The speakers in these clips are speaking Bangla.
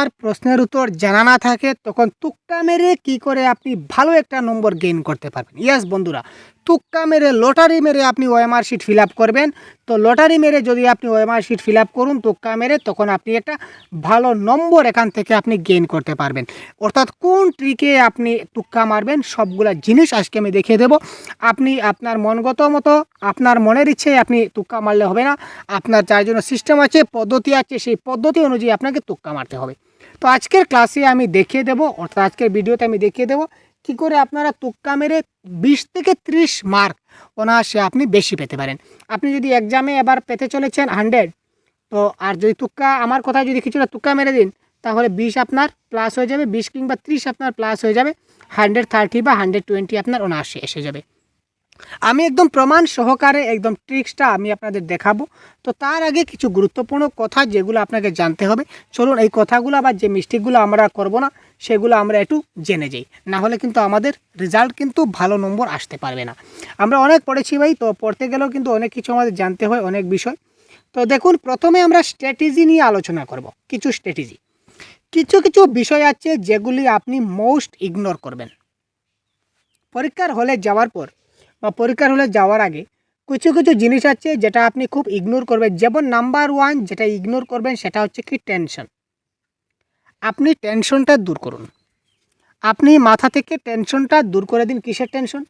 আর প্রশ্নের উত্তর জানা না থাকে, তখন তুক্কা মেরে কী করে আপনি ভালো একটা নম্বর গেইন করতে পারবেন? ইয়াস বন্ধুরা তুক্কা মেরে, লটারি মেরে আপনি ওএমআর শিট ফিল করবেন। তো লটারি মেরে যদি আপনি ওএমআর শিট ফিল করুন, তুক্কা মেরে, তখন আপনি একটা ভালো নম্বর এখান থেকে আপনি গেইন করতে পারবেন। অর্থাৎ কোন ট্রিকে আপনি তুক্কা মারবেন, সবগুলা জিনিস আজকে আমি দেখিয়ে দেবো। আপনি আপনার মনগত মতো, আপনার মনের ইচ্ছে আপনি তুক্কা মারলে হবে না। আপনার যার জন্য সিস্টেম আছে, পদ্ধতি আছে, সেই পদ্ধতি অনুযায়ী আপনাকে তুক্কা মারতে হবে। তো আজকের ক্লাসে আমি দেখিয়ে দেবো, অর্থাৎ আজকের ভিডিওতে আমি দেখিয়ে দেবো কী করে আপনারা তুক্কা মেরে বিশ থেকে ত্রিশ মার্ক অনায়াসে আপনি বেশি পেতে পারেন। আপনি যদি এক্সামে এবার পেতে চলেছেন হান্ড্রেড তো আর যদি তুক্কা, আমার কথায় যদি কিছুটা তুক্কা মেরে দিন, তাহলে বিশ আপনার প্লাস হয়ে যাবে, বিশ কিংবা ত্রিশ আপনার প্লাস হয়ে যাবে হান্ড্রেড থার্টি বা হান্ড্রেড টোয়েন্টি আপনার অনায়াসে এসে যাবে। আমি একদম প্রমাণ সহকারে একদম ট্রিক্সটা আমি আপনাদের দেখাবো। তো তার আগে কিছু গুরুত্বপূর্ণ কথা যেগুলো আপনাকে জানতে হবে। চলুন এই কথাগুলো বা যে মিস্টেকগুলো আমরা করব না, সেগুলো আমরা একটু জেনে যাই। না হলে কিন্তু আমাদের রেজাল্ট কিন্তু ভালো নম্বর আসতে পারবে না। আমরা অনেক পড়েছি ভাই, তো পড়তে গেলেও কিন্তু অনেক কিছু আমাদের জানতে হয়, অনেক বিষয়। তো দেখুন, প্রথমে আমরা স্ট্র্যাটেজি নিয়ে আলোচনা করব। কিছু স্ট্র্যাটেজি কিছু কিছু বিষয় আছে যেগুলি আপনি মোস্ট ইগনোর করবেন। পরীক্ষার হলে যাওয়ার পর বা পরীক্ষার হলে যাওয়ার আগে কিছু কিছু জিনিস আছে যেটা আপনি খুব ইগনোর করবেন। যেমন নাম্বার ওয়ান যেটা ইগনোর করবেন সেটা হচ্ছে কি টেনশন আপনি টেনশনটা দূর করুন। আপনি মাথা থেকে টেনশনটা দূর করে দিন। কিসের টেনশন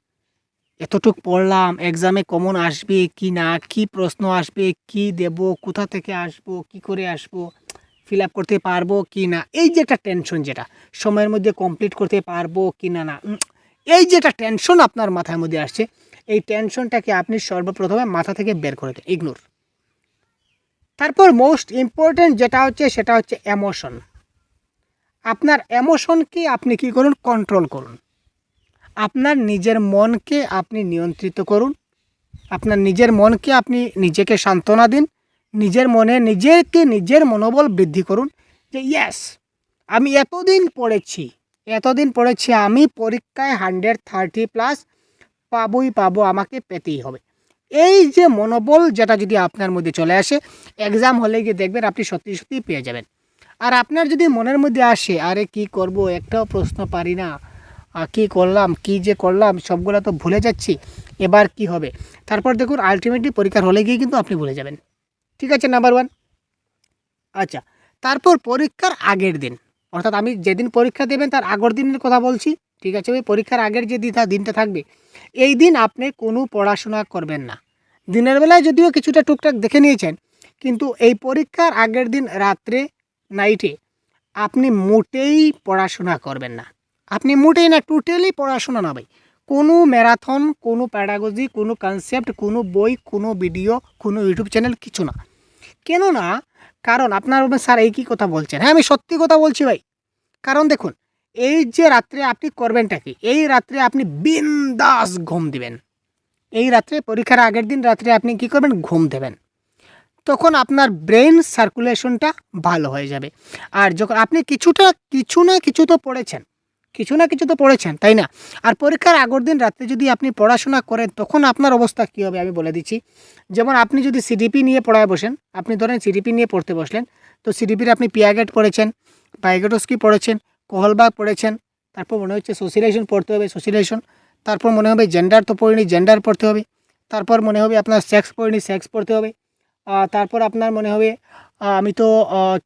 এতটুক পড়লাম এক্সামে কমন আসবে কি না, কি প্রশ্ন আসবে, কি দেব, কোথা থেকে আসব, কি করে আসব ফিল আপ করতে পারব কি না? এই যে একটা টেনশন যেটা, সময়ের মধ্যে কমপ্লিট করতে পারব কি না না এই যে একটা টেনশন আপনার মাথার মধ্যে আসছে, এই টেনশনটাকে আপনি সর্বপ্রথমে মাথা থেকে বের করে দেন ইগনোর তারপর মোস্ট ইম্পর্টেন্ট যেটা হচ্ছে, সেটা হচ্ছে এমোশন আপনার এমোশনকে আপনি কি করুন? কন্ট্রোল করুন। আপনার নিজের মনকে আপনি নিয়ন্ত্রিত করুন। আপনার নিজের মনকে আপনি নিজেকে সান্ত্বনা দিন। নিজের মনে নিজেকে নিজের মনোবল বৃদ্ধি করুন যে ইয়েস আমি এতদিন পড়েছি এতদিন পড়েছি আমি পরীক্ষায় হান্ড্রেড থার্টি প্লাস পাবোই পাবো, আমাকে পেতেই হবে। এই যে মনোবল যেটা যদি আপনার মধ্যে চলে আসে এক্সাম হলে গিয়ে দেখবেন আপনি সত্যি সত্যি পেয়ে যাবেন। আর আপনার যদি মনের মধ্যে আসে, আরে কি করব, একটাও প্রশ্ন পারি না কি করলাম, কি যে করলাম, সবগুলো তো ভুলে যাচ্ছি, এবার কি হবে? তারপর দেখুন আলটিমেটলি পরীক্ষার হলে গিয়ে কিন্তু আপনি ভুলে যাবেন। ঠিক আছে নাম্বার ওয়ান আচ্ছা তারপর পরীক্ষার আগের দিন। অর্থাৎ আমি যেদিন পরীক্ষা দেবেন তার আগের দিনের কথা বলছি, ঠিক আছে? ওই পরীক্ষার আগের যে দিনটা দিনটা থাকবে, এই দিন আপনি কোনো পড়াশোনা করবেন না। দিনের বেলায় যদিও কিছুটা টুকটাক দেখে নিয়েছেন, কিন্তু এই পরীক্ষার আগের দিন রাত্রে নাইটে আপনি মোটেই পড়াশোনা করবেন না। আপনি মোটেই না টোটালি পড়াশোনা না ভাই। কোনো ম্যারাথন কোনো প্যাডাগজি কোনো কনসেপ্ট কোনো বই, কোনো ভিডিও কোনো ইউটিউব চ্যানেল কিছু না। কেন না কারণ আপনার স্যার এই কী কথা বলছেন? হ্যাঁ আমি সত্যি কথা বলছি ভাই। কারণ দেখুন, এই যে রাত্রে আপনি করবেনটা কি? এই রাত্রে আপনি বিন্দাস ঘুম দিবেন। এই রাত্রে, পরীক্ষার আগের দিন রাত্রে আপনি কি করবেন? ঘুম দেবেন। তখন আপনার ব্রেন সার্কুলেশনটা ভালো হয়ে যাবে। আর যখন আপনি কিছুটা, কিছু না কিছু তো পড়েছেন কিছু না কিছু তো পড়েছেন, তাই না? আর পরীক্ষার আগের দিন রাত্রে যদি আপনি পড়াশোনা করেন, তখন আপনার অবস্থা কী হবে আমি বলে দিচ্ছি। যেমন আপনি যদি সিডিপি নিয়ে পড়ায় বসেন, আপনি ধরেন সিডিপি নিয়ে পড়তে বসলেন, তো সিডিপির আপনি পিয়াগেট পড়েছেন পাইগেটস্কি পড়েছেন, কোহলবাগ পড়েছেন, তারপর মনে হচ্ছে সোসিয়েশন পড়তে হবে সোসিয়েশন তারপর মনে হবে জেন্ডার তো পড়িনি জেন্ডার পড়তে হবে, তারপর মনে হবে আপনার সেক্স পড়িনি সেক্স পড়তে হবে তারপর আপনার মনে হবে আমি তো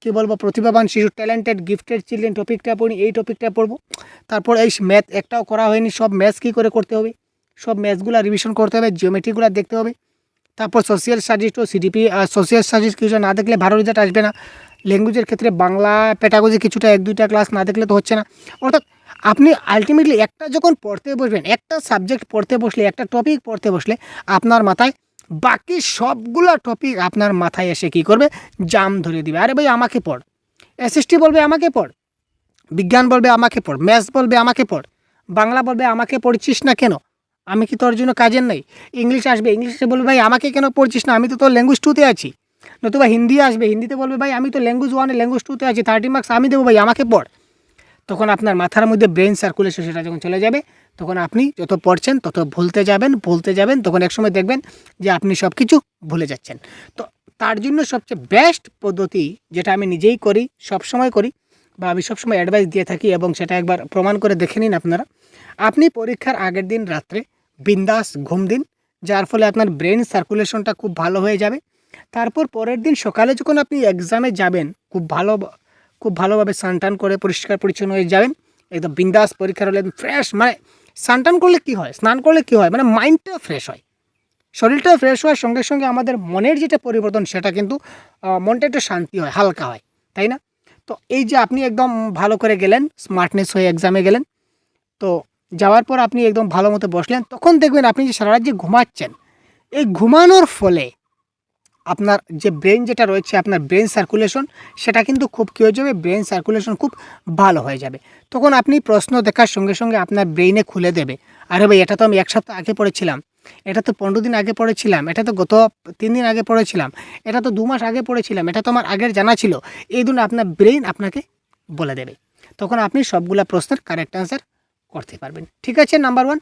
কী বলব, প্রতিভাবান শিশু ট্যালেন্টেড গিফটেড চিলড্রেন টপিকটা পড়ি, এই টপিকটা পড়ব। তারপর এই ম্যাথ একটাও করা হয়নি, সব ম্যাথস কী করে করতে হবে? সব ম্যাথসগুলো রিভিশন করতে হবে জিওমেট্রিগুলো দেখতে হবে। তারপর সোশিয়াল স্টাডিজ তো সিডিপি আর সোশিয়াল স্টাডিজ কিছু না দেখলে ভালো রেজাল্ট আসবে না। ল্যাঙ্গুয়েজের ক্ষেত্রে বাংলা পেটাগজি কিছুটা এক দুইটা ক্লাস না দেখলে তো হচ্ছে না। অর্থাৎ আপনি আলটিমেটলি একটা যখন পড়তে বসবেন, একটা সাবজেক্ট পড়তে বসলে, একটা টপিক পড়তে বসলে, আপনার মাথায় বাকি সবগুলো টপিক আপনার মাথায় এসে কি করবে? জাম ধরে দিবে। আরে ভাই, আমাকে পড়। এসএসটি বলবে, আমাকে পড়। বিজ্ঞান বলবে, আমাকে পড়। ম্যাথস বলবে, আমাকে পড়। বাংলা বলবে, আমাকে পড়ছিস না কেন? আমি কি তোর জন্য কাজের নাই? ইংলিশ আসবে, ইংলিশে বলবে, ভাই, আমাকে কেন পড়ছিস না? আমি তো তোর ল্যাঙ্গুয়েজ টুতে আছি। নতুবা হিন্দি আসবে, হিন্দিতে বলবে, ভাই, আমি তো ল্যাঙ্গুয়েজ ওয়ানে ল্যাঙ্গুয়েজ টুতে আছি। থার্টি মার্কস আমি দেবো, ভাই, আমাকে পড়। তখন আপনার মাথার মধ্যে ব্রেন সার্কুলেশন সেটা যখন চলে যাবে তখন আপনি যত পড়ছেন তত ভুলতে যাবেন ভুলতে যাবেন, তখন একসময় দেখবেন যে আপনি সব কিছু ভুলে যাচ্ছেন। তো তার জন্য সবচেয়ে বেস্ট পদ্ধতি যেটা আমি নিজেই করি সব সময় করি বা আমি সবসময় অ্যাডভাইস দিয়ে থাকি এবং সেটা একবার প্রমাণ করে দেখে নিন আপনারা, আপনি পরীক্ষার আগের দিন রাত্রে বিন্দাস ঘুম দিন, যার ফলে আপনার ব্রেন সার্কুলেশনটা খুব ভালো হয়ে যাবে। তারপর পরের দিন সকালে যখন আপনি এক্সামে যাবেন, খুব ভালো, খুব ভালোভাবে স্নান করে পরিষ্কার পরিচ্ছন্ন হয়ে যাবেন, একদম বিন্দাস পরীক্ষার হলে ফ্রেশ মানে স্নান করলে কি হয়? স্নান করলে কি হয়? মানে মাইন্ডটা ফ্রেশ হয়। শরীরটা ফ্রেশ হওয়ার সঙ্গে সঙ্গে আমাদের মনের যেটা পরিবর্তন, সেটা কিন্তু মনটা একটু শান্তি হয়, হালকা হয়। তাই না? তো এই যে আপনি একদম ভালো করে গেলেন স্মার্টনেস হয়ে এক্সামে গেলেন, তো যাওয়ার পর আপনি একদম ভালো মতো বসলেন, তখন দেখবেন আপনি যে সারা রাত যে ঘুমাচ্ছেন, এই ঘুমানোর ফলে আপনার যে ব্রেন যেটা রয়েছে, আপনার ব্রেন সার্কুলেশন সেটা কিন্তু খুব কী হয়ে যাবে? ব্রেন সার্কুলেশন খুব ভালো হয়ে যাবে। তখন আপনি প্রশ্ন দেখার সঙ্গে সঙ্গে আপনার ব্রেইনে খুলে দেবে। আরে ভাই, এটা তো আমি এক সপ্তাহ আগে পড়েছিলাম। এটা তো পনেরো দিন আগে পড়েছিলাম। এটা তো গত তিন দিন আগে পড়েছিলাম। এটা তো দু মাস আগে পড়েছিলাম। এটা তো আমার আগের জানা ছিল। এই জন্য আপনার ব্রেইন আপনাকে বলে দেবে। তখন আপনি সবগুলা প্রশ্নের কারেক্ট অ্যান্সার করতে পারবেন। ঠিক আছে নাম্বার ওয়ান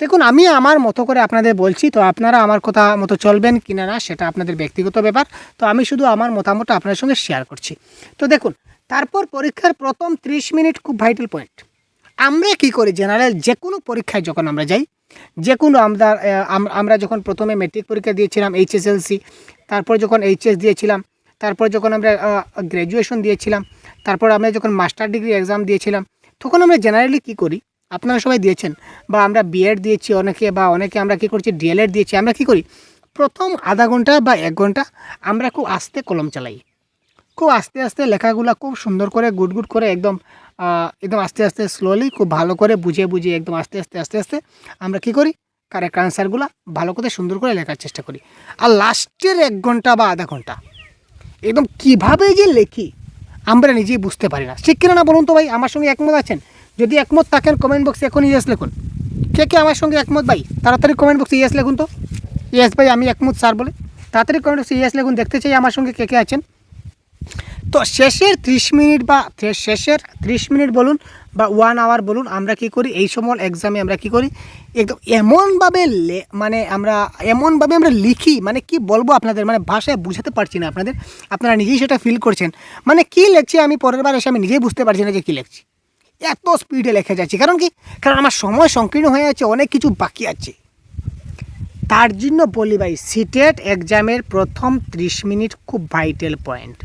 দেখুন, আমি আমার মতো করে আপনাদের বলছি, তো আপনারা আমার কথা মতো চলবেন কি না, সেটা আপনাদের ব্যক্তিগত ব্যাপার। তো আমি শুধু আমার মতামতটা আপনার সঙ্গে শেয়ার করছি। তো দেখুন, তারপর পরীক্ষার প্রথম 30 মিনিট খুব ভাইটাল পয়েন্ট আমরা কি করি জেনারেল যে কোনো পরীক্ষায় যখন আমরা যাই, যে কোনো আমরা আমরা যখন প্রথমে মেট্রিক পরীক্ষা দিয়েছিলাম এইচএসএলসি তারপর যখন এইচএস দিয়েছিলাম, তারপর যখন আমরা গ্র্যাজুয়েশন দিয়েছিলাম, তারপর আমরা যখন মাস্টার ডিগ্রি এক্সাম দিয়েছিলাম, তখন আমরা জেনারেলি কি করি আপনারা সবাই দিয়েছেন। বা আমরা বিএড দিয়েছি অনেকে, বা অনেকে আমরা কি করছি, ডিএলএড দিয়েছি, আমরা কি করি? প্রথম আধা ঘণ্টা বা এক ঘণ্টা আমরা খুব আস্তে কলম চালাই। খুব আস্তে আস্তে লেখাগুলো খুব সুন্দর করে, গুড গুড করে একদম একদম আস্তে আস্তে স্লোলি খুব ভালো করে বুঝে বুঝে একদম আস্তে আস্তে আস্তে আস্তে আমরা কি করি? কারেক্ট আনসারগুলো ভালো করে, সুন্দর করে লেখার চেষ্টা করি। আর লাস্টের এক ঘণ্টা বা আধা ঘণ্টা একদম কীভাবে যে লেখি আমরা নিজেই বুঝতে পারি না। ঠিক কিনা না বলুন তো ভাই? আমার সঙ্গে একমত আছেন? যদি একমত থাকেন কমেন্ট বক্সে এখন ইয়েস লিখুন। কে কে আমার সঙ্গে একমত ভাই? তাড়াতাড়ি কমেন্ট বক্সে ইয়েস লিখুন তো। ইয়েস ভাই, আমি একমত স্যার বলে। তাড়াতাড়ি কমেন্ট বক্সে ইয়েস লিখুন, দেখতে চাই আমার সঙ্গে কে কে আছেন। তো শেষের ত্রিশ মিনিট বা শেষের ত্রিশ মিনিট বলুন বা ওয়ান আওয়ার বলুন, আমরা কি করি? এই সময় এক্সামে আমরা কি করি? একদম এমনভাবে মানে আমরা এমনভাবে আমরা লিখি মানে কি বলব আপনাদের? মানে ভাষায় বুঝাতে পারছি না আপনাদের। আপনারা নিজেই সেটা ফিল করছেন। মানে কি লিখছি আমি? পরের বার এসে আমি নিজেই বুঝতে পারছি না যে কী লিখছি। এত স্পিডে লেখা যাচ্ছে। কারণ কি? কারণ আমার সময় সংকীর্ণ হয়ে আছে, অনেক কিছু বাকি আছে। তার জন্য বলি ভাই সিটেট এক্সামের প্রথম ত্রিশ মিনিট খুব ভাইটাল পয়েন্ট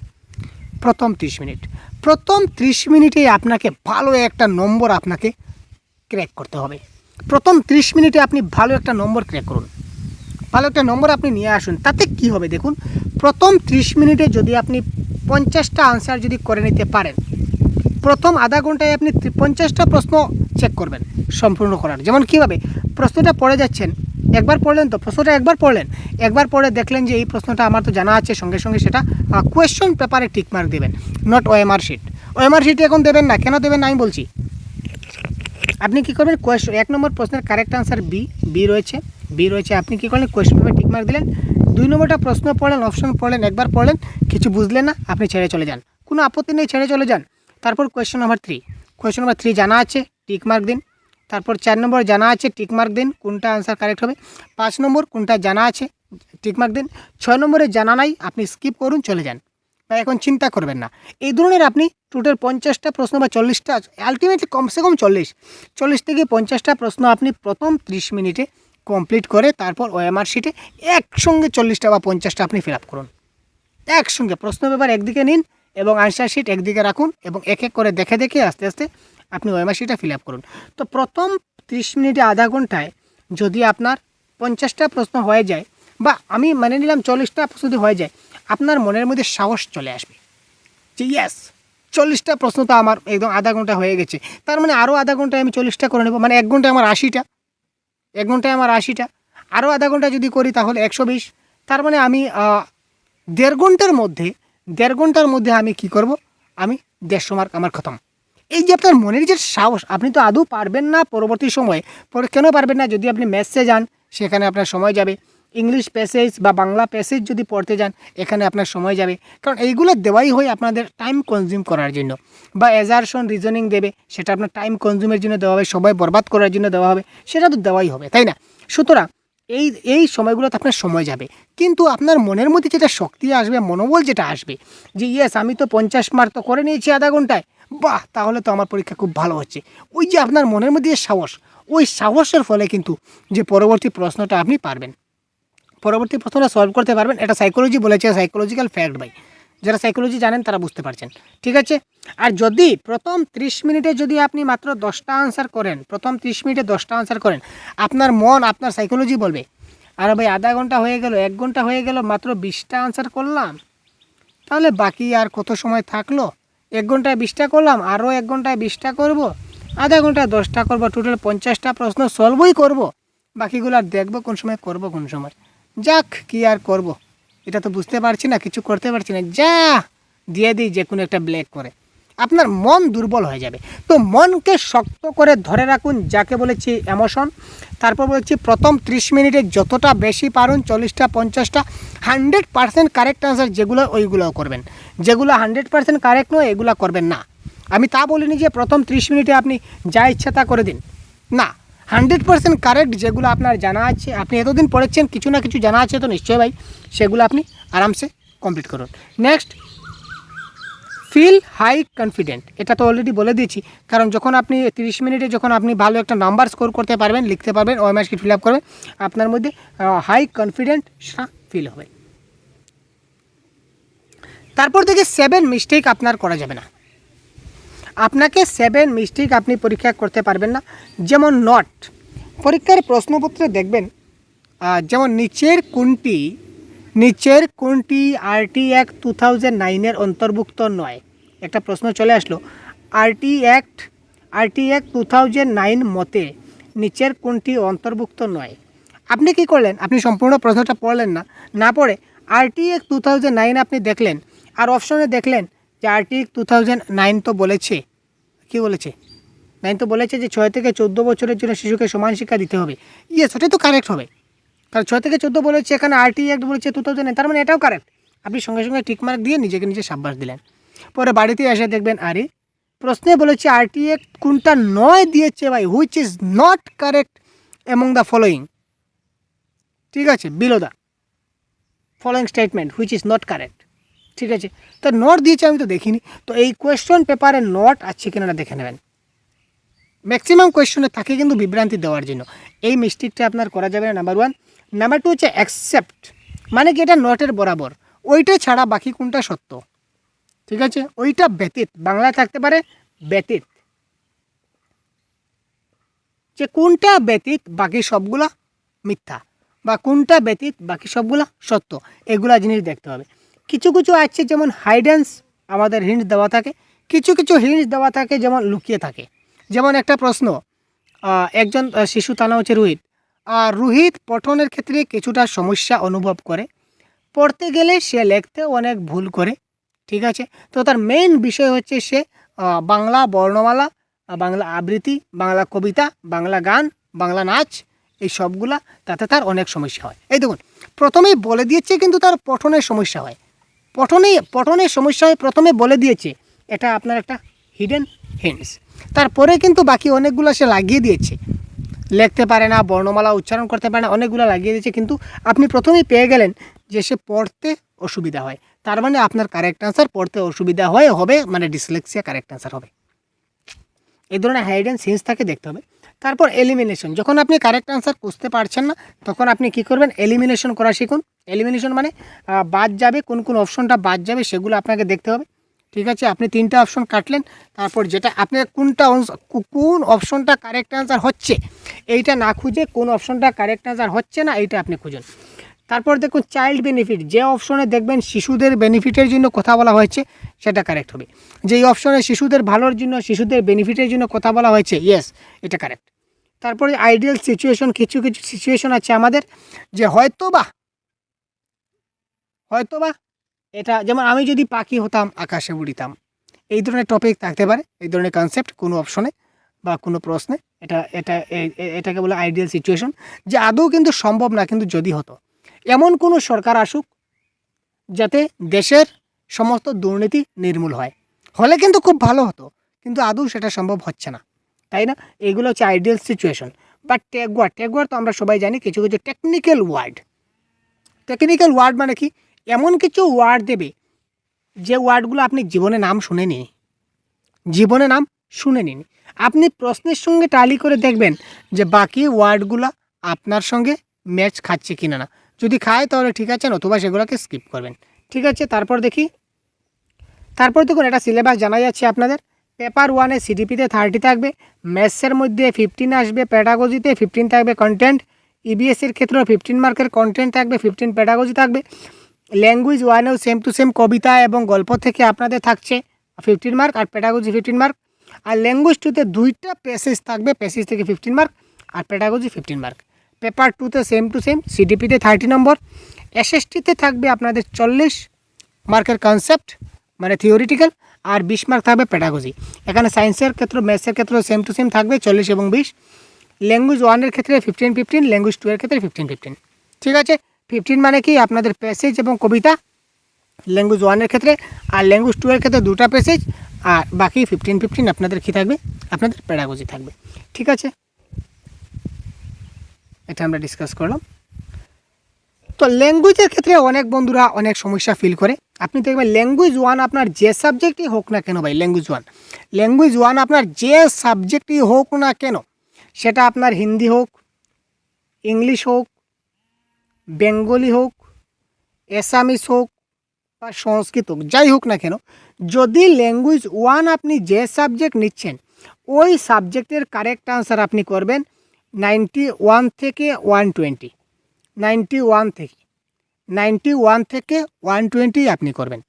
প্রথম ত্রিশ মিনিট। প্রথম ত্রিশ মিনিটে আপনাকে ভালো একটা নম্বর আপনাকে ক্র্যাক করতে হবে। প্রথম ত্রিশ মিনিটে আপনি ভালো একটা নম্বর ক্র্যাক করুন। ভালো একটা নম্বর আপনি নিয়ে আসুন। তাতে কি হবে দেখুন, প্রথম ত্রিশ মিনিটে যদি আপনি পঞ্চাশটা আনসার যদি করে নিতে পারেন প্রথম আধা ঘন্টায় আপনি পঞ্চাশটা প্রশ্ন চেক করবেন, সম্পূর্ণ করার। যেমন কীভাবে? প্রশ্নটা পড়ে যাচ্ছেন, একবার পড়লেন তো, প্রশ্নটা একবার পড়লেন, একবার পড়ে দেখলেন যে এই প্রশ্নটা আমার তো জানা আছে, সঙ্গে সঙ্গে সেটা কোয়েশ্চন পেপারে টিক মার্ক দেবেন not OMR sheet OMR sheet এখন দেবেন না, কেন দেবেন না আমি বলছি। আপনি কী করবেন কোয়েশ্চন এক নম্বর প্রশ্নের কারেক্ট আনসার বি বি রয়েছে বি রয়েছে, আপনি কী করলেন কোয়েশ্চন পেপারে টিক মার্ক দিলেন, দুই নম্বরটা প্রশ্ন পড়লেন অপশন পড়লেন, একবার পড়লেন, কিছু বুঝলেন না, আপনি ছেড়ে চলে যান। কোনো আপত্তি নেই, ছেড়ে চলে যান। তারপর question number three question number three জানা আছে টিক মার্ক দিন। তারপর চার নম্বর জানা আছে টিক মার্ক দিন, কোনটা আনসার কারেক্ট হবে। পাঁচ নম্বর কোনটা জানা আছে টিক মার্ক দিন। ছয় নম্বরে জানা নাই, আপনি স্কিপ করুন, চলে যান। বা এখন চিন্তা করবেন না। এই ধরনের আপনি টোটাল পঞ্চাশটা প্রশ্ন বা চল্লিশটা আলটিমেটলি কমসে কম চল্লিশ। চল্লিশ থেকে পঞ্চাশটা প্রশ্ন আপনি প্রথম ত্রিশ মিনিটে কমপ্লিট করে তারপর ওএমআর শিটে একসঙ্গে চল্লিশটা বা পঞ্চাশটা আপনি ফিল আপ করুন। একসঙ্গে, প্রশ্ন পেপার একদিকে নিন এবং আনসার শিট একদিকে রাখুন এবং এক এক করে দেখে দেখে আস্তে আস্তে আপনি শিটটা ফিল আপ করুন। তো প্রথম ত্রিশ মিনিটে আধা ঘন্টায় যদি আপনার পঞ্চাশটা প্রশ্ন হয়ে যায় বা আমি মানে নিলাম চল্লিশটা যদি হয়ে যায়, আপনার মনের মধ্যে সাহস চলে আসবে যে ইয়াস চল্লিশটা প্রশ্ন তো আমার একদম আধা ঘণ্টা হয়ে গেছে। তার মানে আরও আধা ঘন্টায় আমি চল্লিশটা করে নেব মানে এক ঘন্টায় আমার আশিটা, এক ঘন্টায় আমার আশিটা, আরও আধা ঘণ্টা যদি করি তাহলে একশো বিশ। তার মানে আমি দেড় ঘণ্টার মধ্যে দেড় ঘণ্টার মধ্যে আমি কি করব? আমি দেড়শো মার্ক আমার খতম। এই যে আপনার মনের যে সাহস, আপনি তো আদৌ পারবেন না পরবর্তী সময়ে। পরে কেন পারবেন না? যদি আপনি ম্যাথসে যান, সেখানে আপনার সময় যাবে। ইংলিশ প্যাসেজ বা বাংলা প্যাসেজ যদি পড়তে যান, এখানে আপনার সময় যাবে। কারণ এইগুলো দেওয়াই হয় আপনাদের টাইম কনজিউম করার জন্য। বা এজারশন রিজনিং দেবে, সেটা আপনার টাইম কনজিউমের জন্য দেওয়া হবে সবাই বরবাদ করার জন্য দেওয়া হবে, সেটা তো দেওয়াই হবে, তাই না? সুতরাং এই এই সময়গুলোতে আপনার সময় যাবে। কিন্তু আপনার মনের মধ্যে যেটা শক্তি আসবে, মনোবল যেটা আসবে, যে ইয়েস আমি তো পঞ্চাশ মার্ক তো করে নিয়েছি আধা ঘন্টায়, বাহ, তাহলে তো আমার পরীক্ষা খুব ভালো হচ্ছে। ওই যে আপনার মনের মধ্যে যে সাহস, ওই সাহসের ফলে কিন্তু যে পরবর্তী প্রশ্নটা আপনি পারবেন। পরবর্তী প্রশ্নটা সলভ করতে পারবেন, এটা সাইকোলজি বলেছে সাইকোলজিক্যাল ফ্যাক্ট ভাই। যারা সাইকোলজি জানেন তারা বুঝতে পারছেন, ঠিক আছে? আর যদি প্রথম ত্রিশ মিনিটে যদি আপনি মাত্র দশটা আনসার করেন, প্রথম ত্রিশ মিনিটে দশটা আনসার করেন, আপনার মন, আপনার সাইকোলজি বলবে, আর ভাই, আধা ঘণ্টা হয়ে গেল, এক ঘণ্টা হয়ে গেল, মাত্র বিশটা আনসার করলাম। তাহলে বাকি আর কত সময় থাকল? এক ঘন্টায় বিশটা করলাম আরও এক ঘন্টায় বিশটা করব। আধা ঘন্টায় দশটা করব টোটাল পঞ্চাশটা প্রশ্ন সলভই করব। বাকিগুলো আর দেখব কোন সময়, করব কোন সময়। যাক, কি আর করব? এটা তো বুঝতে পারছি না, কিছু করতে পারছি না। যা, দিয়ে দিই যে কোনো একটা ব্ল্যাক করে। আপনার মন দুর্বল হয়ে যাবে। তো মনকে শক্ত করে ধরে রাখুন, যাকে বলেছি এমোশন তারপর বলেছি প্রথম ত্রিশ মিনিটে যতটা বেশি পারুন, চল্লিশটা, পঞ্চাশটা হান্ড্রেড পার্সেন্ট কারেক্ট আনসার যেগুলো, ওইগুলোও করবেন। যেগুলো হান্ড্রেড পার্সেন্ট কারেক্ট নয়, এগুলো করবেন না। আমি তা বলিনি যে প্রথম ত্রিশ মিনিটে আপনি যা ইচ্ছা তা করে দিন। না হান্ড্রেড পার্সেন্ট কারেক্ট যেগুলো আপনার জানা আছে। আপনি এতদিন পড়েছেন, কিছু না কিছু জানা আছে তো নিশ্চয়ই ভাই। সেগুলো আপনি আরামসে কমপ্লিট করুন। নেক্সট ফিল হাই কনফিডেন্ট এটা তো অলরেডি বলে দিয়েছি। কারণ যখন আপনি তিরিশ মিনিটে যখন আপনি ভালো একটা নাম্বার স্কোর করতে পারবেন, লিখতে পারবেন ওএমআর শিট ফিল আপ করবেন, আপনার মধ্যে হাই কনফিডেন্ট ফিল হবে। তারপর থেকে সেভেন মিস্টেক আপনার করা যাবে না। আপনাকে সেভেন মিস্টেক আপনি পরীক্ষা করতে পারবেন না। যেমন নট পরীক্ষার প্রশ্নপত্রে দেখবেন যেমন নিচের কোনটি নিচের কোনটি আরটি অ্যাক্ট টু থাউজেন্ড নাইনের অন্তর্ভুক্ত নয়। একটা প্রশ্ন চলে আসলো RT act RT act two thousand nine মতে নিচের কোনটি অন্তর্ভুক্ত নয়? আপনি কি করলেন? আপনি সম্পূর্ণ প্রশ্নটা পড়লেন না। না পড়ে RT act two thousand nine আপনি দেখলেন, আর অপশনে দেখলেন যে টু থাউজেন্ড নাইন তো বলেছে। কি বলেছে? নাইন তো বলেছে যে ছয় থেকে চোদ্দ বছরের জন্য শিশুকে সমান শিক্ষা দিতে হবে। ইয়ে সেটাই তো কারেক্ট হবে। কারণ ছয় থেকে চোদ্দ বলেছে, এখানে আরটি অ্যাক্ট বলেছে টু থাউজেন্ড তার মানে এটাও কারেক্ট আপনি সঙ্গে সঙ্গে টিক মার্ক দিয়ে নিজেকে নিজে সাব্বাস দিলেন। পরে বাড়িতে এসে দেখবেন আরে, প্রশ্নে বলেছে আরটি অ্যাক্ট কোনটা নয় দিয়েছে ভাই which is not correct among the following ঠিক আছে below the following statement which is not correct ঠিক আছে? তো নোট দিয়েছে, আমি তো দেখিনি। তো এই কোয়েশ্চন পেপারে নোট আছে কিনা দেখে নেবেন। ম্যাক্সিমাম কোয়েশ্চনে থাকে কিন্তু বিভ্রান্তি দেওয়ার জন্য। এই মিস্টেকটা আপনার করা যাবে না নাম্বার ওয়ান নাম্বার টু হচ্ছে অ্যাকসেপ্ট মানে কি এটা নোটের বরাবর। ওইটা ছাড়া বাকি কোনটা সত্য? ঠিক আছে? ওইটা ব্যতীত। বাংলায় থাকতে পারে ব্যতীত। যে কোনটা ব্যতীত বাকি সবগুলা মিথ্যা, বা কোনটা ব্যতীত বাকি সবগুলা সত্য, এগুলা জিনিস দেখতে হবে। কিছু কিছু আছে যেমন হাইডেন্স আমাদের হিন্ট দেওয়া থাকে। কিছু কিছু হিন্ট দেওয়া থাকে যেমন লুকিয়ে থাকে। যেমন একটা প্রশ্ন একজন শিশু নাম হচ্ছে রোহিত আর রোহিত পঠনের ক্ষেত্রে কিছুটা সমস্যা অনুভব করে। পড়তে গেলে সে লিখতে অনেক ভুল করে, ঠিক আছে? তো তার মেইন বিষয় হচ্ছে সে বাংলা বর্ণমালা বাংলা আবৃত্তি, বাংলা কবিতা, বাংলা গান, বাংলা নাচ, এই সবগুলা তাতে তার অনেক সমস্যা হয়। এই দেখুন, প্রথমেই বলে দিয়েছে কিন্তু তার পঠনের সমস্যা হয়। পঠনে পঠনের সমস্যা হয় প্রথমে বলে দিয়েছে, এটা আপনার একটা হিডেন হিন্টস তারপরে কিন্তু বাকি অনেকগুলো সে লাগিয়ে দিয়েছে। লিখতে পারে না, বর্ণমালা উচ্চারণ করতে পারে না, অনেকগুলো লাগিয়ে দিয়েছে, কিন্তু আপনি প্রথমেই পেয়ে গেলেন যে সে পড়তে অসুবিধা হয়। তার মানে আপনার কারেক্ট আনসার পড়তে অসুবিধা হয়, হবে মানে ডিসলেক্সিয়া কারেক্ট আনসার হবে। এই ধরনের হাইড অ্যান্ড সিন্স থাকে দেখতে হবে। তারপর এলিমিনেশন যখন আপনি কারেক্ট আনসার খুঁজতে পারছেন না, তখন আপনি কি করবেন? এলিমিনেশন করা শিখুন। এলিমিনেশন মানে বাদ যাবে, কোন কোন অপশনটা বাদ যাবে সেগুলো আপনাকে দেখতে হবে। ঠিক আছে? আপনি তিনটা অপশন কাটলেন, তারপর যেটা আপনি কোনটা কোন অপশনটা কারেক্ট আনসার হচ্ছে, এইটা না খুঁজে কোন অপশনটা কারেক্ট আনসার হচ্ছে না, এইটা আপনি খুঁজুন। তারপর দেখুন চাইল্ড বেনিফিট যে অপশনে দেখবেন শিশুদের বেনিফিটের জন্য কথা বলা হয়েছে, সেটা কারেক্ট হবে। যেই অপশনে শিশুদের ভালোর জন্য, শিশুদের বেনিফিটের জন্য কথা বলা হয়েছে ইয়েস এটা কারেক্ট তারপরে আইডিয়াল সিচুয়েশন কিছু কিছু সিচুয়েশন আছে আমাদের, যে হয়তো বা হয়তো বা এটা, যেমন আমি যদি পাখি হতাম, আকাশে উড়িতাম, এই ধরনের টপিক থাকতে পারে, এই ধরনের কনসেপ্ট কোনো অপশনে বা কোনো প্রশ্নে, এটা এটা এটাকে বলে আইডিয়াল সিচুয়েশন যে আদৌ কিন্তু সম্ভব না, কিন্তু যদি হতো। এমন কোনো সরকার আসুক যাতে দেশের সমস্ত দুর্নীতি নির্মূল হয়। হলে কিন্তু খুব ভালো হতো, কিন্তু আদৌ সেটা সম্ভব হচ্ছে না। তাই না? এগুলো হচ্ছে আইডিয়াল সিচুয়েশন বাট ট্যাগুয়ার ট্যাগুয়ার তো আমরা সবাই জানি, কিছু কিছু টেকনিক্যাল ওয়ার্ড টেকনিক্যাল ওয়ার্ড মানে কি? এমন কিছু ওয়ার্ড দেবে, যে ওয়ার্ডগুলো আপনি জীবনে নাম শুনেনি জীবনে নাম শুনে নিন আপনি প্রশ্নের সঙ্গে টালি করে দেখবেন যে বাকি ওয়ার্ডগুলো আপনার সঙ্গে ম্যাচ খাচ্ছে কিনা না। যদি খায় তাহলে ঠিক আছে, নতুবা সেগুলোকে স্কিপ করবেন। ঠিক আছে, তারপর দেখি। তারপর দেখুন, একটা সিলেবাস জানা যাচ্ছে আপনাদের। পেপার ওয়ানে সিডিপিতে থার্টি থাকবে ম্যাথসের মধ্যে ফিফটিন আসবে প্যাডাগজিতে ফিফটিন থাকবে কন্টেন্ট ইবিএসের ক্ষেত্রেও ফিফটিন মার্কের কন্টেন্ট থাকবে ফিফটিন প্যাডাগজি থাকবে। ল্যাঙ্গুয়েজ ওয়ানেও সেম টু সেম কবিতা এবং গল্প থেকে আপনাদের থাকছে ফিফটিন মার্ক আর প্যাডাগজি ফিফটিন মার্ক আর ল্যাঙ্গুয়েজ টুতে দুইটা প্যাসেজ থাকবে প্যাসেজ থেকে ফিফটিন মার্ক আর প্যাডাগজি ফিফটিন মার্ক পেপার টুতে সেম টু সেম সিডিপিতে থার্টি নম্বর এসএসটিতে থাকবে আপনাদের চল্লিশ মার্কের কনসেপ্ট মানে থিওরিটিক্যাল আর বিশ মার্ক থাকবে প্যাডাগজি এখানে সায়েন্সের ক্ষেত্রে ম্যাথসের ক্ষেত্রে সেম টু সেম থাকবে চল্লিশ এবং বিশ। ল্যাঙ্গুয়েজ ওয়ানের ক্ষেত্রে ফিফটিন ফিফটিন ল্যাঙ্গুয়েজ টু এর ক্ষেত্রে ফিফটিন ফিফটিন ঠিক আছে? ফিফটিন মানে কি? আপনাদের প্যাসেজ এবং কবিতা। ল্যাঙ্গুয়েজ ওয়ানের ক্ষেত্রে, আর ল্যাঙ্গুয়েজ টু এর ক্ষেত্রে দুটা প্যাসেজ আর বাকি ফিফটিন ফিফটিন আপনাদের কী থাকবে? আপনাদের প্যাডাগজি থাকবে। ঠিক আছে? এটা আমরা ডিসকাস করলাম। তো ল্যাঙ্গুয়েজের ক্ষেত্রে অনেক বন্ধুরা অনেক সমস্যা ফিল করে। আপনি দেখবেন ল্যাঙ্গুয়েজ ওয়ান আপনার যে সাবজেক্টই হোক না কেন ভাই ল্যাঙ্গুয়েজ ওয়ান ল্যাঙ্গুয়েজ ওয়ান আপনার যে সাবজেক্টই হোক না কেন, সেটা আপনার হিন্দি হোক, ইংলিশ হোক, বেঙ্গলি হোক এসামিস হোক বা সংস্কৃত হোক, যাই হোক না কেন, যদি ল্যাঙ্গুয়েজ ওয়ান আপনি যে সাবজেক্ট নিচ্ছেন, ওই সাবজেক্টের কারেক্ট আনসার আপনি করবেন। নাইনটি ওয়ান থেকে ওয়ান টোয়েন্টি নাইনটি ওয়ান থেকে। নাইনটি ওয়ান থেকে ওয়ান টোয়েন্টি আপনি করবেন।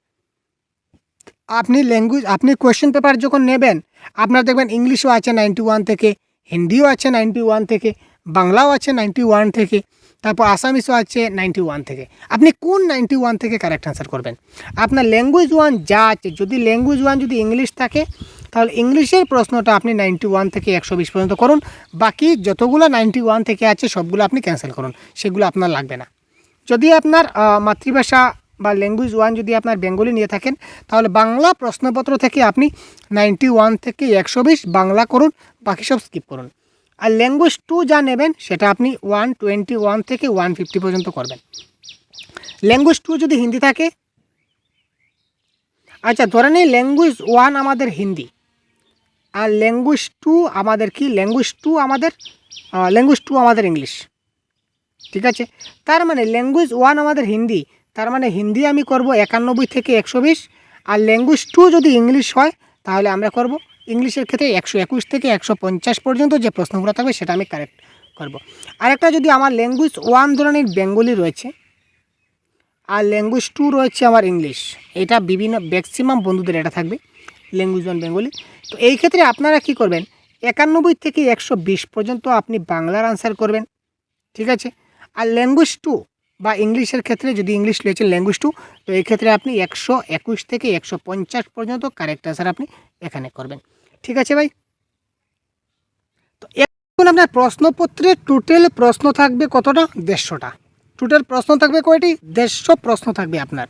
আপনি ল্যাঙ্গুয়েজ আপনি কোয়েশ্চেন পেপার যখন নেবেন, আপনার দেখবেন ইংলিশও আছে নাইনটি ওয়ান থেকে হিন্দিও আছে নাইনটি ওয়ান থেকে বাংলাও আছে নাইনটি ওয়ান থেকে, তারপর আসামিসও আছে নাইনটি ওয়ান থেকে। আপনি কোন নাইনটি ওয়ান থেকে কারেক্ট আনসার করবেন? আপনার ল্যাঙ্গুয়েজ ওয়ান যা আছে, যদি ল্যাঙ্গুয়েজ ওয়ান যদি ইংলিশ থাকে তাহলে ইংলিশের প্রশ্নটা আপনি নাইনটি ওয়ান থেকে একশো বিশ পর্যন্ত করুন। বাকি যতগুলো নাইনটি ওয়ান থেকে আছে, সবগুলো আপনি ক্যান্সেল করুন। সেগুলো আপনার লাগবে না। যদি আপনার মাতৃভাষা বা ল্যাঙ্গুয়েজ ওয়ান যদি আপনার বেঙ্গলি নিয়ে থাকেন, তাহলে বাংলা প্রশ্নপত্র থেকে আপনি নাইনটি ওয়ান থেকে একশো বিশ বাংলা করুন, বাকি সব স্কিপ করুন। আর ল্যাঙ্গুয়েজ টু যা নেবেন, সেটা আপনি ওয়ান টোয়েন্টি ওয়ান থেকে ওয়ান ফিফটি পর্যন্ত করবেন। ল্যাঙ্গুয়েজ টু যদি হিন্দি থাকে আচ্ছা ধরে নিই ল্যাঙ্গুয়েজ ওয়ান আমাদের হিন্দি। আর ল্যাঙ্গুয়েজ টু আমাদের কি? ল্যাঙ্গুয়েজ টু আমাদের ল্যাঙ্গুয়েজ টু আমাদের ইংলিশ ঠিক আছে? তার মানে ল্যাঙ্গুয়েজ ওয়ান আমাদের হিন্দি। তার মানে হিন্দি আমি করব একানব্বই থেকে একশো বিশ, আর ল্যাঙ্গুয়েজ টু যদি ইংলিশ হয়, তাহলে আমরা করব ইংলিশের ক্ষেত্রে একশো একুশ থেকে একশো পঞ্চাশ পর্যন্ত যে প্রশ্নগুলো থাকবে সেটা আমি কারেক্ট করব। আরেকটা যদি আমার ল্যাঙ্গুয়েজ ওয়ান ধরনের বেঙ্গলি রয়েছে, আর ল্যাঙ্গুয়েজ টু রয়েছে আমার ইংলিশ এটা বিভিন্ন ম্যাক্সিমাম বন্ধুদের এটা থাকবে। ল্যাঙ্গুয়েজ ওয়ান বেঙ্গলি তো এই ক্ষেত্রে আপনারা কি করবেন? একানব্বই থেকে একশো বিশ পর্যন্ত আপনি বাংলার আনসার করবেন। ঠিক আছে? আর ল্যাঙ্গুয়েজ টু বা ইংলিশের ক্ষেত্রে যদি ইংলিশ রয়েছে ল্যাঙ্গুয়েজ টু তো এই ক্ষেত্রে আপনি একশো একুশ থেকে একশো পঞ্চাশ পর্যন্ত কারেক্ট আনসার আপনি এখানে করবেন। ঠিক আছে ভাই? তো এখন আপনার প্রশ্নপত্রে টোটাল প্রশ্ন থাকবে কতটা? দেড়শোটা। টোটাল প্রশ্ন থাকবে কয়টি? দেড়শো প্রশ্ন থাকবে আপনার।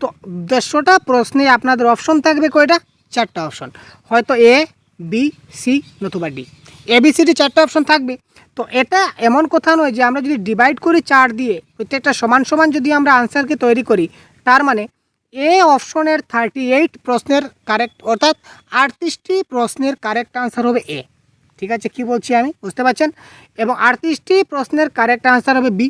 তো দেড়শোটা প্রশ্নে আপনাদের অপশন থাকবে কয়টা? চারটা অপশন হয়তো এ বি সি নতুবা D A B C D চারটা অপশন থাকবে। তো এটা এমন কথা নয় যে আমরা যদি ডিভাইড করি চার দিয়ে, প্রত্যেকটা সমান সমান যদি আমরা আনসারকে তৈরি করি, তার মানে এ অপশনের থার্টি এইট প্রশ্নের কারেক্ট অর্থাৎ আটত্রিশটি প্রশ্নের কারেক্ট আনসার হবে এ ঠিক আছে? কি বলছি আমি? বুঝতে পারছেন? এবং আটত্রিশটি প্রশ্নের কারেক্ট আনসার হবে বি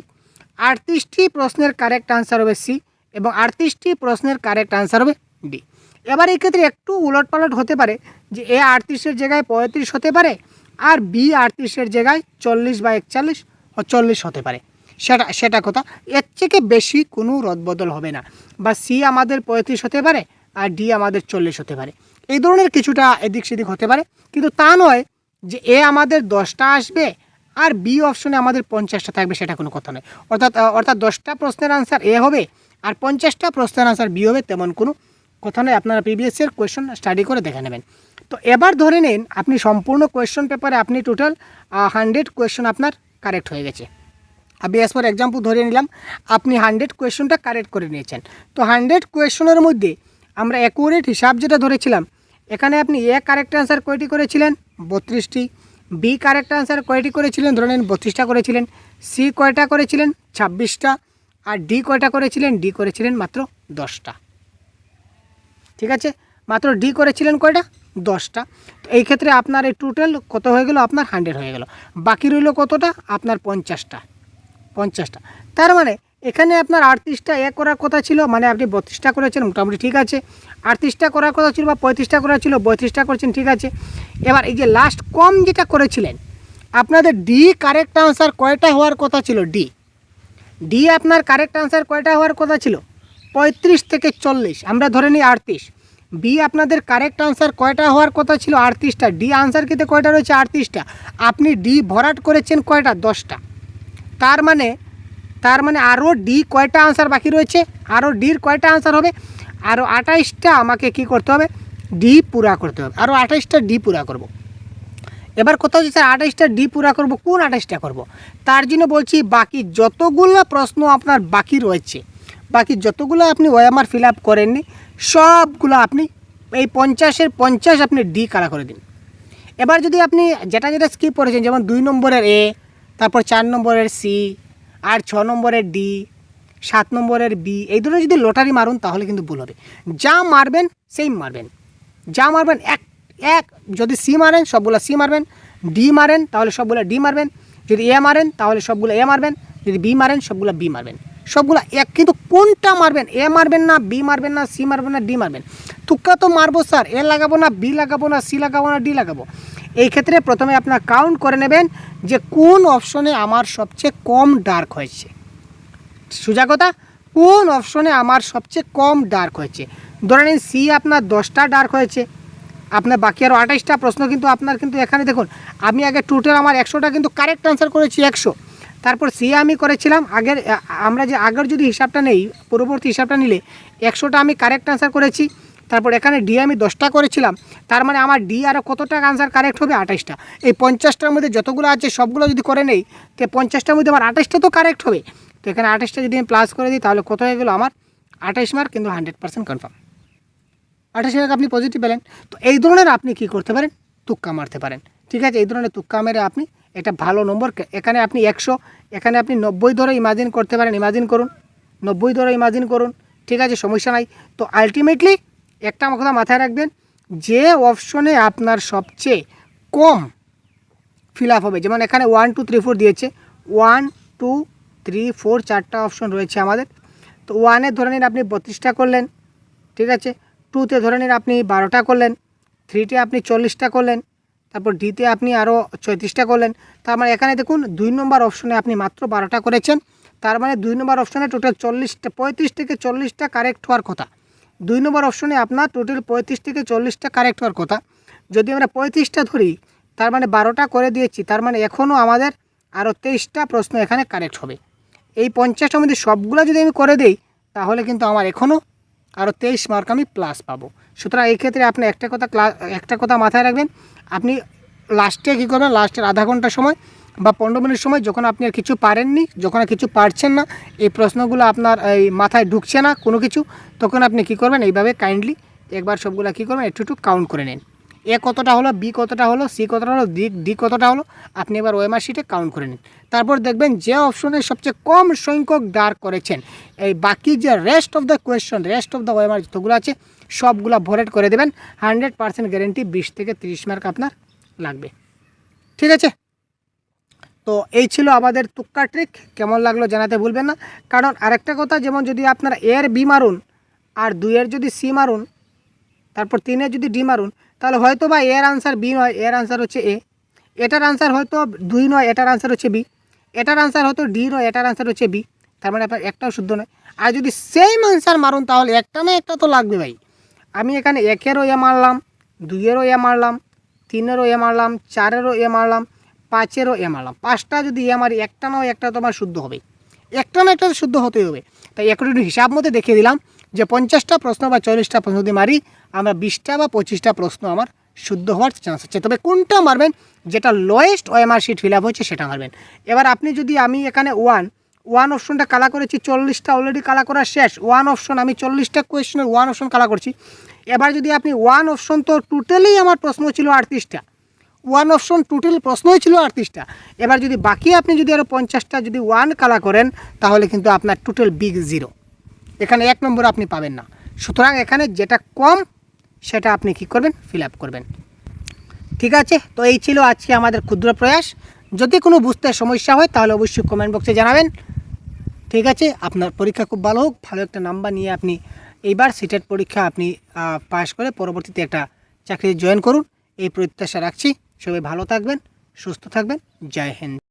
আটত্রিশটি প্রশ্নের কারেক্ট আনসার হবে সি এবং আটত্রিশটি প্রশ্নের কারেক্ট আনসার হবে ডি এবার এই ক্ষেত্রে একটু উলটপালট হতে পারে যে এ আটত্রিশের জায়গায় পঁয়ত্রিশ হতে পারে আর বি আটত্রিশের জায়গায় চল্লিশ বা একচল্লিশ ও চল্লিশ হতে পারে। সেটা সেটা কথা। এর থেকে বেশি কোনো রদবদল হবে না। বা সি আমাদের পঁয়ত্রিশ হতে পারে আর ডি আমাদের চল্লিশ হতে পারে। এই ধরনের কিছুটা এদিক সেদিক হতে পারে। কিন্তু তা নয় যে এ আমাদের দশটা আসবে আর বি অপশনে আমাদের পঞ্চাশটা থাকবে সেটা কোনো কথা নয়। অর্থাৎ অর্থাৎ দশটা প্রশ্নের আনসার এ হবে আর পঞ্চাশটা প্রশ্নের আনসার বি হবে তেমন কোনো কথা নয়, আপনারা প্রিভিয়াসের কোয়েশন স্টাডি করে দেখে নেবেন। তো এবার ধরে নিন, আপনি সম্পূর্ণ কোয়েশন পেপারে আপনি টোটাল হান্ড্রেড কোয়েশন আপনার কারেক্ট হয়ে গেছে। আমি অ্যাজ ফর এক্সাম্পল ধরে নিলাম, আপনি হান্ড্রেড কোয়েশনটা কারেক্ট করে নিয়েছেন। তো হান্ড্রেড কোয়েশনের মধ্যে আমরা অ্যাকুরেট হিসাব যেটা ধরেছিলাম, এখানে আপনি এ কারেক্ট আনসার কয়টি করেছিলেন? বত্রিশটি। বি কারেক্ট আনসার কয়টি করেছিলেন? ধরে নিন, বত্রিশটা করেছিলেন। সি কয়টা করেছিলেন? ছাব্বিশটা। আর ডি কয়টা করেছিলেন? ডি করেছিলেন মাত্র দশটা। ঠিক আছে? মাত্র ডি করেছিলেন কয়টা? দশটা। তো এই ক্ষেত্রে আপনার এই টোটাল কত হয়ে গেল? আপনার হান্ড্রেড হয়ে গেল। বাকি রইল কতটা? আপনার পঞ্চাশটা। পঞ্চাশটা। তার মানে এখানে আপনার আটত্রিশটা এ করার কথা ছিল মানে আপনি বত্রিশটা করেছেন, মোটামুটি ঠিক আছে। আটত্রিশটা করার কথা ছিল বা পঁয়ত্রিশটা করা ছিল, বত্রিশটা করেছেন, ঠিক আছে। এবার এই যে লাস্ট কম যেটা করেছিলেন, আপনাদের ডি কারেক্ট আনসার কয়টা হওয়ার কথা ছিল? ডি ডি আপনার কারেক্ট আনসার কয়টা হওয়ার কথা ছিল? পঁয়ত্রিশ থেকে চল্লিশ, আমরা ধরে নিই আটত্রিশ। বি আপনাদের কারেক্ট আনসার কয়টা হওয়ার কথা ছিল? আটত্রিশটা। ডি আনসার কিন্তু কয়টা রয়েছে? আটত্রিশটা। আপনি ডি ভরাট করেছেন কয়টা? দশটা। তার মানে তার মানে আরও ডি কয়টা আনসার বাকি রয়েছে? আরও ডির কয়টা আনসার হবে? আরও আঠাইশটা আমাকে কি করতে হবে? ডি পুরা করতে হবে। আরও আঠাইশটা ডি পুরা করব। এবার কোথাও হচ্ছে স্যার আঠাইশটা ডি পুরা করব, কোন আঠাইশটা করব। তার জন্য বলছি বাকি যতগুলো প্রশ্ন আপনার বাকি রয়েছে বাকি যতগুলো আপনি ওএমআর ফিল আপ করেননি, সবগুলো আপনি এই পঞ্চাশের পঞ্চাশ আপনি ডি কারা করে দিন। এবার যদি আপনি যেটা যেটা স্কিপ করেছেন, যেমন দুই নম্বরের এ তারপর চার নম্বরের সি আর ছ নম্বরের ডি সাত নম্বরের বি এই দুটো যদি লটারি মারুন তাহলে কিন্তু ভুল হবে। যা মারবেন সেই মারবেন। যা মারবেন, এক এক, যদি সি মারেন, সবগুলো সি মারবেন। ডি মারেন, তাহলে সবগুলো ডি মারবেন। যদি এ মারেন, তাহলে সবগুলো এ মারবেন। যদি বি মারেন, সবগুলো বি মারবেন। সবগুলো এক, কিন্তু কোনটা মারবেন? এ মারবেন না, বি মারবেন না, সি মারবেন না, ডি মারবেন। তুক্কা তো মারবো, স্যার। এ লাগাবো না, বি লাগাবো না, সি লাগাবো না, ডি লাগাবো। এই ক্ষেত্রে প্রথমে আপনার কাউন্ট করে নেবেন যে কোন অপশনে আমার সবচেয়ে কম ডার্ক হয়েছে। সোজা কথা, কোন অপশনে আমার সবচেয়ে কম ডার্ক হয়েছে? ধরে নিন, সি আপনার দশটা ডার্ক হয়েছে। আপনার বাকি আরও আঠাইশটা প্রশ্ন কিন্তু আপনার কিন্তু এখানে দেখুন, আমি আগে টোটাল আমার একশোটা কিন্তু কারেক্ট আনসার করেছি, একশো। তারপর সি আমি করেছিলাম, আগের আমরা যে আগের যদি হিসাবটা নেই, পূর্ববর্তী হিসাবটা নিলে, একশোটা আমি কারেক্ট আনসার করেছি, তারপর এখানে ডি আমি দশটা করেছিলাম, তার মানে আমার ডি আরও কতটা আনসার কারেক্ট হবে? আঠাইশটা। এই পঞ্চাশটার মধ্যে যতগুলো আছে, সবগুলো যদি করে নেই, তো পঞ্চাশটার মধ্যে আমার আঠাশটা তো কারেক্ট হবে। তো এখানে আঠাশটা যদি আমি প্লাস করে দিই, তাহলে কত হয়ে গেলো আমার? আঠাইশ মার্ক কিন্তু হান্ড্রেড পার্সেন্ট কনফার্ম আঠাশ মার্ক আপনি পজিটিভ পেলেন। তো এই ধরনের আপনি কি করতে পারেন? তুক্কা মারতে পারেন। ঠিক আছে? এই ধরনের তুক্কা মেরে আপনি একটা ভালো নম্বর। এখানে আপনি একশো, এখানে আপনি নব্বই ধরে ইমাজিন করতে পারেন ইমাজিন করুন। নব্বই ধরে ইমাজিন করুন, ঠিক আছে, সমস্যা নাই। তো আলটিমেটলি একটা আমার কথা মাথায় রাখবেন, যে অপশনে আপনার সবচেয়ে কম ফিল আপ হবে, যেমন এখানে ওয়ান টু থ্রি ফোর দিয়েছে ওয়ান টু থ্রি ফোর চারটা অপশন রয়েছে আমাদের। তো ওয়ানে ধরে নিন আপনি বত্রিশটা করলেন, ঠিক আছে টুতে ধরে নিন আপনি বারোটা করলেন থ্রিতে আপনি চল্লিশটা করলেন তারপর ডিতে আপনি আরও ছয়ত্রিশটা করলেন। তার মানে এখানে দেখুন দুই নম্বর অপশনে আপনি মাত্র বারোটা করেছেন। তার মানে দুই নম্বর অপশনে টোটাল চল্লিশটা, পঁয়ত্রিশ থেকে চল্লিশটা কারেক্ট হওয়ার কথা। দুই নম্বর অপশনে আপনার টোটাল পঁয়ত্রিশ থেকে চল্লিশটা কারেক্ট হওয়ার কথা। যদি আমরা পঁয়ত্রিশটা ধরি, তার মানে বারোটা করে দিয়েছি, তার মানে এখনও আমাদের আরও তেইশটা প্রশ্ন এখানে কারেক্ট হবে। এই পঞ্চাশটার মধ্যে সবগুলো যদি আমি করে দিই, তাহলে কিন্তু আমার এখনও আরও তেইশ মার্ক আমি প্লাস পাবো। সুতরাং এই ক্ষেত্রে আপনি একটা কথা একটা কথা মাথায় রাখবেন। আপনি লাস্টে কী করবেন? লাস্টের আধা ঘণ্টা সময় বা পনেরো মিনিট সময় যখন আপনি আর কিছু পারেননি, যখন আর কিছু পারছেন না, এই প্রশ্নগুলো আপনার এই মাথায় ঢুকছে না কোনো কিছু, তখন আপনি কী করবেন? এইভাবে কাইন্ডলি একবার সবগুলো কী করবেন? একটু একটু কাউন্ট করে নিন। এ কতটা হলো? বি কতটা হলো? সি কতটা হলো? ডি ডি কতটা হলো? আপনি এবার ওএমআর শিটে কাউন্ট করে নিন। তারপর দেখবেন যে অপশনে সবচেয়ে কম সংখ্যক ডার্ক করেছেন। এই বাকি যে rest of the question rest of the OMR যতগুলো আছে সবগুলো ভরেট করে দেবেন। হান্ড্রেড পার্সেন্ট গ্যারেন্টি বিশ থেকে তিরিশ মার্ক আপনার লাগবে। ঠিক আছে? তো এই ছিল আমাদের তুক্কা ট্রিক কেমন লাগল জানাতে ভুলবেন না। কারণ আরেকটা কথা, যেমন যদি আপনারা এর বি মারুন আর দুইয়ের যদি সি মারুন, তারপর তিনের যদি ডি মারুন, তাহলে হয়তো বা এর আনসার বি নয় এর আনসার হচ্ছে এ এটার আনসার হয়তো দুই নয়, এটার আনসার হচ্ছে বি এটার আনসার হয়তো ডি নয়, এটার আনসার হচ্ছে বি তার মানে আপনার একটাও শুদ্ধ নয়। আর যদি সেম আনসার মারুন, তাহলে একটা না একটা তো লাগবে ভাই। আমি এখানে একেরও এ মারলাম, দুইয়েরও এ মারলাম, তিনেরও এ মারলাম, চারেরও এ মারলাম, পাঁচেরও এ মারলাম। পাঁচটা যদি এ মারি, একটা নয় একটা তোমার শুদ্ধ হবে। একটা না একটা শুদ্ধ হতেই হবে। তাই একটু একটু হিসাব মতো দেখিয়ে দিলাম যে পঞ্চাশটা প্রশ্ন বা চল্লিশটা প্রশ্ন যদি মারি, আমরা বিশটা বা পঁচিশটা প্রশ্ন আমার শুদ্ধ হওয়ার চান্স আছে। তবে কোনটা মারবেন, যেটা lowest OMR sheet fill up হচ্ছে সেটা মারবেন। এবার আপনি যদি আমি এখানে ওয়ান ওয়ান অপশনটা কালা করেছি, চল্লিশটা অলরেডি কালা করা শেষ। ওয়ান অপশন আমি চল্লিশটা কোয়েশনের ওয়ান অপশন কালা করছি। এবার যদি আপনি ওয়ান অপশন তো টোটালি আমার প্রশ্ন ছিল আটত্রিশটা। ওয়ান অপশন টোটাল প্রশ্নই ছিল আটত্রিশটা। এবার যদি বাকি আপনি যদি আরও পঞ্চাশটা যদি ওয়ান কালা করেন, তাহলে কিন্তু আপনার টোটাল বিগ জিরো এখানে এক নম্বর আপনি পাবেন না। সুতরাং এখানে যেটা কম, সেটা আপনি কি করবেন? ফিল করবেন। ঠিক আছে? তো এই ছিল আজকে আমাদের ক্ষুদ্র প্রয়াস। যদি কোনো বুঝতে সমস্যা হয়, তাহলে অবশ্যই কমেন্ট বক্সে জানাবেন। ঠিক আছে, আপনার পরীক্ষা খুব ভালো হোক। ভালো একটা নাম্বার নিয়ে আপনি এইবার সিটেট পরীক্ষা আপনি পাশ করে পরবর্তীতে একটা চাকরি জয়েন করুন। এই প্রত্যাশা রাখছি। সবাই ভালো থাকবেন, সুস্থ থাকবেন। জয় হিন্দ।